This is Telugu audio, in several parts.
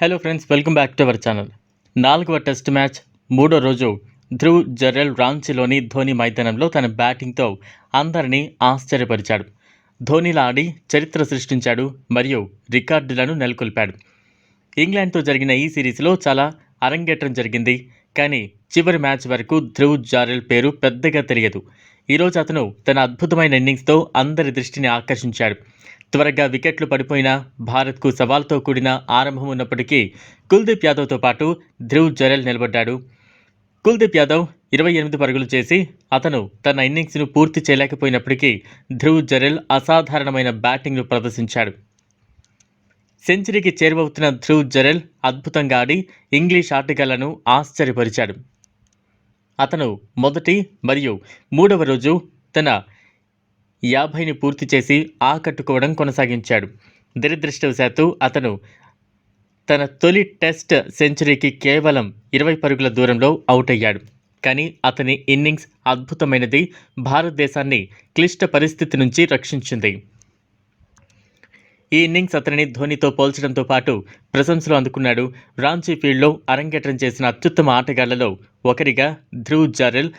Hello friends welcome back to our channel నాలుగవ టెస్ట్ మ్యాచ్ మూడో రోజు ధ్రువ్ జరెల్ రాంచీలోని ధోని మైదానంలో తన బ్యాటింగ్తో అందరినీ ఆశ్చర్యపరిచాడు. ధోనిలా ఆడి చరిత్ర సృష్టించాడు మరియు రికార్డులను నెలకొల్పాడు. ఇంగ్లాండ్తో జరిగిన ఈ సిరీస్లో చాలా అరంగేట్రం జరిగింది. కానీ చివరి మ్యాచ్ వరకు ధ్రువ్ జారెల్ పేరు పెద్దగా తెలియదు. ఈరోజు అతను తన అద్భుతమైన ఇన్నింగ్స్తో అందరి దృష్టిని ఆకర్షించాడు. త్వరగా వికెట్లు పడిపోయిన భారత్కు సవాల్తో కూడిన ఆరంభం ఉన్నప్పటికీ కుల్దీప్ యాదవ్తో పాటు ధ్రువ్ జరెల్ నిలబడ్డాడు. కుల్దీప్ యాదవ్ ఇరవై ఎనిమిది పరుగులు చేసి అతను తన ఇన్నింగ్స్ను పూర్తి చేయలేకపోయినప్పటికీ ధ్రువ్ జరెల్ అసాధారణమైన బ్యాటింగ్ను ప్రదర్శించాడు. సెంచరీకి చేరువవుతున్న ధ్రువ్ జరెల్ అద్భుతంగా ఆడి ఇంగ్లీష్ ఆటగాళ్ళను ఆశ్చర్యపరిచాడు. అతను మొదటి మరియు మూడవ రోజు తన యాభైని పూర్తి చేసి ఆకట్టుకోవడం కొనసాగించాడు. దురదృష్టవశాత్తు అతను తన తొలి టెస్ట్ సెంచరీకి కేవలం ఇరవై పరుగుల దూరంలో అవుట్ అయ్యాడు కానీ అతని ఇన్నింగ్స్ అద్భుతమైనది భారతదేశాన్ని క్లిష్ట పరిస్థితి నుంచి రక్షించింది. ఈ ఇన్నింగ్స్ అతనిని ధోనితో పోల్చడంతో పాటు ప్రశంసలు అందుకున్నాడు. రాంచీ ఫీల్డ్లో అరంగేట్రం చేసిన అత్యుత్తమ ఆటగాళ్ళలో ఒకరిగా ధ్రువ్ జారెల్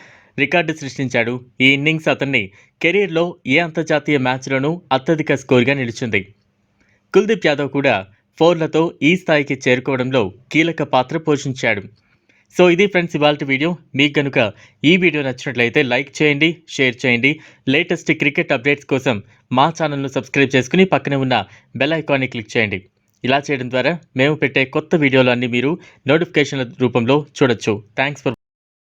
రికార్డు సృష్టించాడు. ఈ ఇన్నింగ్స్ అతన్ని కెరీర్లో ఏ అంతర్జాతీయ మ్యాచ్లోనూ అత్యధిక స్కోర్గా నిలిచింది. కుల్దీప్ యాదవ్ కూడా ఫోర్లతో ఈ స్థాయికి చేరుకోవడంలో కీలక పాత్ర పోషించాడు. సో ఇది ఫ్రెండ్స్ ఇవాళ వీడియో. మీకు కనుక ఈ వీడియో నచ్చినట్లయితే లైక్ చేయండి షేర్ చేయండి. లేటెస్ట్ క్రికెట్ అప్డేట్స్ కోసం మా ఛానల్ను సబ్స్క్రైబ్ చేసుకుని పక్కనే ఉన్న బెల్ ఐకాన్ని క్లిక్ చేయండి. ఇలా చేయడం ద్వారా మేము పెట్టే కొత్త వీడియోలు అన్నీ మీరు నోటిఫికేషన్ల రూపంలో చూడొచ్చు. Thanks for